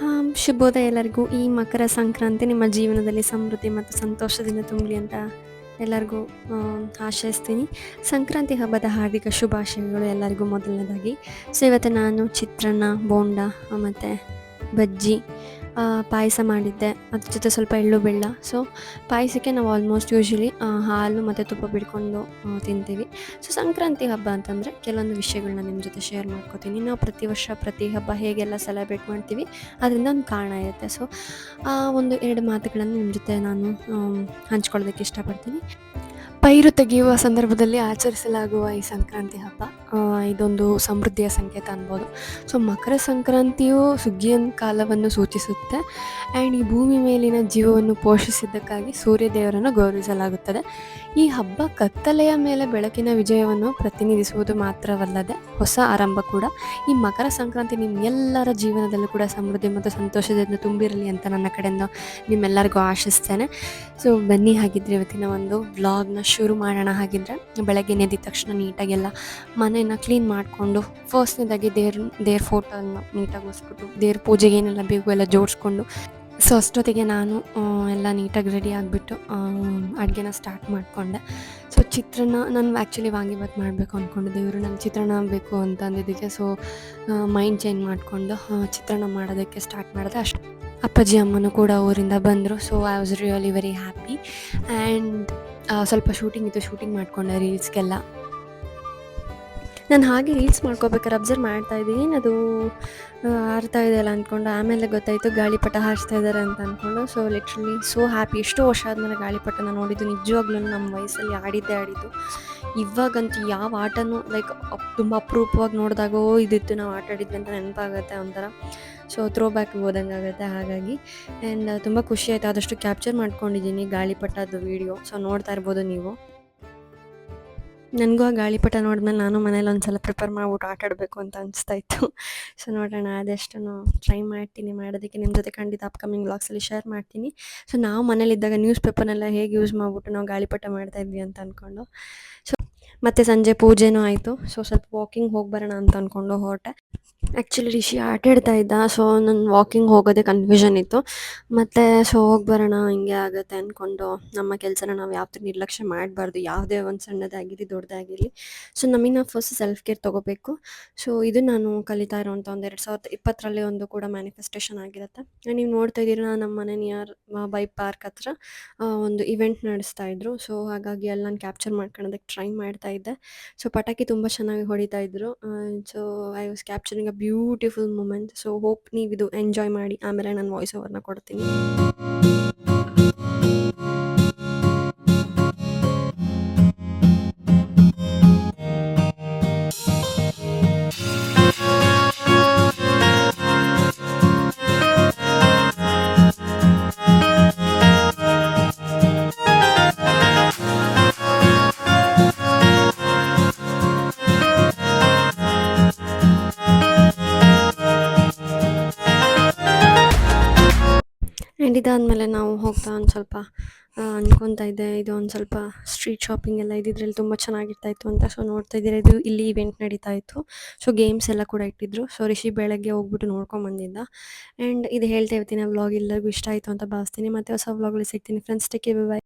ಹಾಂ, ಶುಭೋದಯ ಎಲ್ಲರಿಗೂ. ಈ ಮಕರ ಸಂಕ್ರಾಂತಿ ನಿಮ್ಮ ಜೀವನದಲ್ಲಿ ಸಮೃದ್ಧಿ ಮತ್ತು ಸಂತೋಷದಿಂದ ತುಂಬಲಿ ಅಂತ ಎಲ್ಲರಿಗೂ ಆಶಯಿಸ್ತೀನಿ. ಸಂಕ್ರಾಂತಿ ಹಬ್ಬದ ಹಾರ್ದಿಕ ಶುಭಾಶಯಗಳು ಎಲ್ಲರಿಗೂ ಮೊದಲನೇದಾಗಿ. ಸೊ ಇವತ್ತು ನಾನು ಚಿತ್ರಾನ್ನ, ಬೋಂಡ ಮತ್ತು ಬಜ್ಜಿ, ಪಾಯಸ ಮಾಡಿದ್ದೆ. ಅದ್ರ ಜೊತೆ ಸ್ವಲ್ಪ ಎಳ್ಳು ಬೆಲ್ಲ. ಸೊ ಪಾಯಸಕ್ಕೆ ನಾವು ಆಲ್ಮೋಸ್ಟ್ ಯೂಶ್ವಲಿ ಹಾಲು ಮತ್ತು ತುಪ್ಪ ಬಿಡ್ಕೊಂಡು ತಿಂತೀವಿ. ಸೊ ಸಂಕ್ರಾಂತಿ ಹಬ್ಬ ಅಂತಂದರೆ ಕೆಲವೊಂದು ವಿಷಯಗಳನ್ನ ನಿಮ್ಮ ಜೊತೆ ಶೇರ್ ಮಾಡ್ಕೋತೀನಿ. ನಾವು ಪ್ರತಿ ವರ್ಷ ಪ್ರತಿ ಹಬ್ಬ ಹೇಗೆಲ್ಲ ಸೆಲೆಬ್ರೇಟ್ ಮಾಡ್ತೀವಿ, ಅದರಿಂದ ಒಂದು ಕಾರಣ ಇರುತ್ತೆ. ಸೊ ಆ, ಒಂದು ಎರಡು ಮಾತುಗಳನ್ನು ನಿಮ್ಮ ಜೊತೆ ನಾನು ಹಂಚ್ಕೊಳ್ಳೋದಕ್ಕೆ ಇಷ್ಟಪಡ್ತೀನಿ. ಪೈರು ತೆಗೆಯುವ ಸಂದರ್ಭದಲ್ಲಿ ಆಚರಿಸಲಾಗುವ ಈ ಸಂಕ್ರಾಂತಿ ಹಬ್ಬ ಇದೊಂದು ಸಮೃದ್ಧಿಯ ಸಂಕೇತ ಅನ್ಬೋದು. ಸೊ ಮಕರ ಸಂಕ್ರಾಂತಿಯು ಸುಗ್ಗಿಯ ಕಾಲವನ್ನು ಸೂಚಿಸುತ್ತೆ ಆ್ಯಂಡ್ ಈ ಭೂಮಿ ಮೇಲಿನ ಜೀವವನ್ನು ಪೋಷಿಸಿದ್ದಕ್ಕಾಗಿ ಸೂರ್ಯ ದೇವರನ್ನು ಗೌರವಿಸಲಾಗುತ್ತದೆ. ಈ ಹಬ್ಬ ಕತ್ತಲೆಯ ಮೇಲೆ ಬೆಳಕಿನ ವಿಜಯವನ್ನು ಪ್ರತಿನಿಧಿಸುವುದು ಮಾತ್ರವಲ್ಲದೆ ಹೊಸ ಆರಂಭ ಕೂಡ. ಈ ಮಕರ ಸಂಕ್ರಾಂತಿ ನಿಮ್ಮೆಲ್ಲರ ಜೀವನದಲ್ಲೂ ಕೂಡ ಸಮೃದ್ಧಿ ಮತ್ತು ಸಂತೋಷದಿಂದ ತುಂಬಿರಲಿ ಅಂತ ನನ್ನ ಕಡೆಯಿಂದ ನಿಮ್ಮೆಲ್ಲರಿಗೂ ಆಶಿಸ್ತೇನೆ. ಸೊ ಬನ್ನಿ ಹಾಗಿದ್ರೆ ಇವತ್ತಿನ ಒಂದು ವ್ಲಾಗ್ನ ಶುರು ಮಾಡೋಣ ಹಾಗಿದ್ರೆ. ಬೆಳಗ್ಗೆ ನೆದ್ದ ತಕ್ಷಣ ನೀಟಾಗೆಲ್ಲ ಮನೆಯನ್ನು ಕ್ಲೀನ್ ಮಾಡಿಕೊಂಡು ಫಸ್ಟ್ನೇದಾಗಿ ದೇವ್ರ ದೇವ್ರ ಫೋಟೋನ ನೀಟಾಗಿ ಒರೆಸ್ಬಿಟ್ಟು ದೇವ್ರ ಪೂಜೆಗೆ ಏನೆಲ್ಲ ಬೇಕು ಎಲ್ಲ ಜೋಡಿಸ್ಕೊಂಡು ಸೊ ಅಷ್ಟೊತ್ತಿಗೆ ನಾನು ಎಲ್ಲ ನೀಟಾಗಿ ರೆಡಿ ಆಗಿಬಿಟ್ಟು ಅಡುಗೆನ ಸ್ಟಾರ್ಟ್ ಮಾಡಿಕೊಂಡೆ. ಸೊ ಚಿತ್ರಾನ್ನ ನಾನು ಆ್ಯಕ್ಚುಲಿ ವಾಂಗಿಬಾತ್ ಮಾಡಬೇಕು ಅಂದ್ಕೊಂಡು ದೇವರು ನಂಗೆ ಚಿತ್ರಾನ್ನ ಬೇಕು ಅಂತ ಅಂದಿದ್ದಕ್ಕೆ ಸೊ ಮೈಂಡ್ ಚೇಂಜ್ ಮಾಡಿಕೊಂಡು ಚಿತ್ರಾನ್ನ ಮಾಡೋದಕ್ಕೆ ಸ್ಟಾರ್ಟ್ ಮಾಡಿದೆ. ಅಷ್ಟು ಅಪ್ಪಾಜಿ ಅಮ್ಮನೂ ಕೂಡ ಊರಿಂದ ಬಂದರು. So I was really very happy and ಸ್ವಲ್ಪ ಶೂಟಿಂಗ್ ಇತ್ತು ಶೂಟಿಂಗ್ ಮಾಡಿಕೊಂಡೆ ರೀಲ್ಸ್ಗೆಲ್ಲ. ನಾನು ಹಾಗೆ ರೀಲ್ಸ್ ಮಾಡ್ಕೋಬೇಕಾದ್ರೆ ಅಬ್ಸರ್ವ್ ಮಾಡ್ತಾ ಇದ್ದೆ ಏನದು ಆರ್ತಾ ಹಾರ್ತಾ ಇದೆಯಲ್ಲ ಅಂದ್ಕೊಂಡು ಆಮೇಲೆ ಗೊತ್ತಾಯಿತು ಗಾಳಿಪಟ ಹಾರಿಸ್ತಾ ಇದ್ದಾರೆ ಅಂತ ಅಂದ್ಕೊಂಡು ಸೊ ಲಿಟ್ರಲಿ ಸೋ ಹ್ಯಾಪಿ ಎಷ್ಟೋ ವರ್ಷ ಆದಮೇಲೆ ಗಾಳಿಪಟನ ನೋಡಿದ್ದು ನಿಜವಾಗ್ಲೂ ನಮ್ಮ ವಯಸ್ಸಲ್ಲಿ ಆಡಿದ್ದೇ ಆಡಿದ್ದು. ಇವಾಗಂತೂ ಯಾವ ಆಟನೂ ಲೈಕ್ ತುಂಬ ಅಪರೂಪವಾಗಿ ನೋಡಿದಾಗ ಓ ಇದಿತ್ತು ನಾವು ಆಟ ಆಡಿದ್ವಿ ಅಂತ ನೆನಪಾಗುತ್ತೆ ಒಂಥರ. ಸೊ ಥ್ರೋ ಬ್ಯಾಕ್ ಹೋದಂಗೆ ಆಗುತ್ತೆ ಹಾಗಾಗಿ ಆ್ಯಂಡ್ ತುಂಬ ಖುಷಿ ಆಯಿತು ಆದಷ್ಟು ಕ್ಯಾಪ್ಚರ್ ಮಾಡ್ಕೊಂಡಿದ್ದೀನಿ ಗಾಳಿಪಟದ ವೀಡಿಯೋ. ಸೊ ನೋಡ್ತಾ ಇರ್ಬೋದು ನೀವು. ನನಗೂ ಆ ಗಾಳಿಪಟ ನೋಡಿದ್ಮೇಲೆ ನಾನು ಮನೇಲಿ ಒಂದು ಸಲ ಪ್ರಿಪೇರ್ ಮಾಡ್ಬಿಟ್ಟು ಆಟ ಆಡಬೇಕು ಅಂತ ಅನಿಸ್ತಾ ಇತ್ತು. ಸೊ ನೋಡೋಣ ಆದಷ್ಟು ಟ್ರೈ ಮಾಡ್ತೀನಿ, ಮಾಡೋದಕ್ಕೆ ನಿಮ್ಮ ಜೊತೆ ಖಂಡಿತ ಅಪ್ಕಮಿಂಗ್ ಬ್ಲಾಗ್ಸಲ್ಲಿ ಶೇರ್ ಮಾಡ್ತೀನಿ. ಸೊ ನಾವು ಮನೇಲಿದ್ದಾಗ ನ್ಯೂಸ್ ಪೇಪರ್ನೆಲ್ಲ ಹೇಗೆ ಯೂಸ್ ಮಾಡ್ಬಿಟ್ಟು ನಾವು ಗಾಳಿಪಟ ಮಾಡ್ತಾ ಇದ್ವಿ ಅಂತ ಅಂದ್ಕೊಂಡು. ಸೊ ಮತ್ತು ಸಂಜೆ ಪೂಜೆನೂ ಆಯಿತು. ಸೊ ಸ್ವಲ್ಪ ವಾಕಿಂಗ್ ಹೋಗಿ ಬರೋಣ ಅಂತ ಅಂದ್ಕೊಂಡು ಹೊರಟೆ. ಆ್ಯಕ್ಚುಲಿ ರಿಷಿ ಆಟ ಆಡ್ತಾ ಇದ್ದ. ಸೊ ನಾನು ವಾಕಿಂಗ್ ಹೋಗೋದೇ ಕನ್ಫ್ಯೂಷನ್ ಇತ್ತು. ಮತ್ತು ಸೊ ಹೋಗಿ ಬರೋಣ, ಹಿಂಗೆ ಆಗುತ್ತೆ ಅಂದ್ಕೊಂಡು ನಮ್ಮ ಕೆಲಸನ ನಾವು ಯಾವ್ದು ನಿರ್ಲಕ್ಷ್ಯ ಮಾಡಬಾರ್ದು. ಯಾವುದೇ ಒಂದು ಸಣ್ಣದಾಗಿರಲಿ, ದೊಡ್ಡದಾಗಿರಲಿ. ಸೊ ನಮಗೆ ನಾವು ಫಸ್ಟ್ ಸೆಲ್ಫ್ ಕೇರ್ ತೊಗೋಬೇಕು. ಸೊ ಇದು ನಾನು ಕಲಿತಾ ಇರೋವಂಥ ಒಂದು 2020ರಲ್ಲಿ ಒಂದು ಕೂಡ ಮ್ಯಾನಿಫೆಸ್ಟೇಷನ್ ಆಗಿರುತ್ತೆ. ನೀವು ನೋಡ್ತಾ ಇದ್ದೀರಾ, ನಮ್ಮ ಮನೆ ನಿಯರ್ ಬೈ ಪಾರ್ಕ್ ಹತ್ರ ಒಂದು ಇವೆಂಟ್ ನಡೆಸ್ತಾ ಇದ್ರು. ಸೊ ಹಾಗಾಗಿ ಅಲ್ಲಿ ನಾನು ಕ್ಯಾಪ್ಚರ್ ಮಾಡ್ಕೊಳೋದಕ್ಕೆ ಟ್ರೈ ಮಾಡ್ತಾ ಇದ್ದೆ. ಸೊ ಪಟಾಕಿ ತುಂಬ ಚೆನ್ನಾಗಿ ಹೊಡಿತಾ ಇದ್ರು. So I was capturing a beautiful moment. So hope ನೀವಿದು enjoy ಮಾಡಿ, ಆಮೇಲೆ ನಾನು ವಾಯ್ಸ್ ಓವರ್ನ ಕೊಡ್ತೀನಿ. ಆ್ಯಂಡ್ ನಾವು ಹೋಗ್ತಾ ಒಂದು ಸ್ವಲ್ಪ ಅನ್ಕೊತಾ ಇದ್ದೆ ಇದು ಒಂದು ಸ್ವಲ್ಪ ಸ್ಟ್ರೀಟ್ ಶಾಪಿಂಗ್ ಎಲ್ಲ ಇದ್ದಿದ್ರಲ್ಲಿ ತುಂಬ ಚೆನ್ನಾಗಿರ್ತಾ ಇತ್ತು ಅಂತ. ಸೊ ನೋಡ್ತಾ ಇದ್ದೀರಾ, ಇದು ಇಲ್ಲಿ ಇವೆಂಟ್ ನಡೀತಾ ಇತ್ತು. ಸೊ ಗೇಮ್ಸ್ ಎಲ್ಲ ಕೂಡ ಇಟ್ಟಿದ್ರು. ಸೊ ರಿಷಿ ಬೆಳಗ್ಗೆ ಹೋಗ್ಬಿಟ್ಟು ನೋಡ್ಕೊಂಡು ಬಂದಿದ್ದ. ಆ್ಯಂಡ್ ಇದು ಹೇಳ್ತಾ ಇರ್ತೀನಿ, ಆ ವ್ಲಾಗ್ ಎಲ್ಲರಿಗೂ ಇಷ್ಟ ಆಯಿತು ಅಂತ ಭಾವಿಸ್ತೀನಿ. ಮತ್ತೆ ಹೊಸ ವ್ಲಾಗಲ್ಲಿ ಸಿಗ್ತೀನಿ ಫ್ರೆಂಡ್ಸ್ ಟೇಕ್ ಬೈ.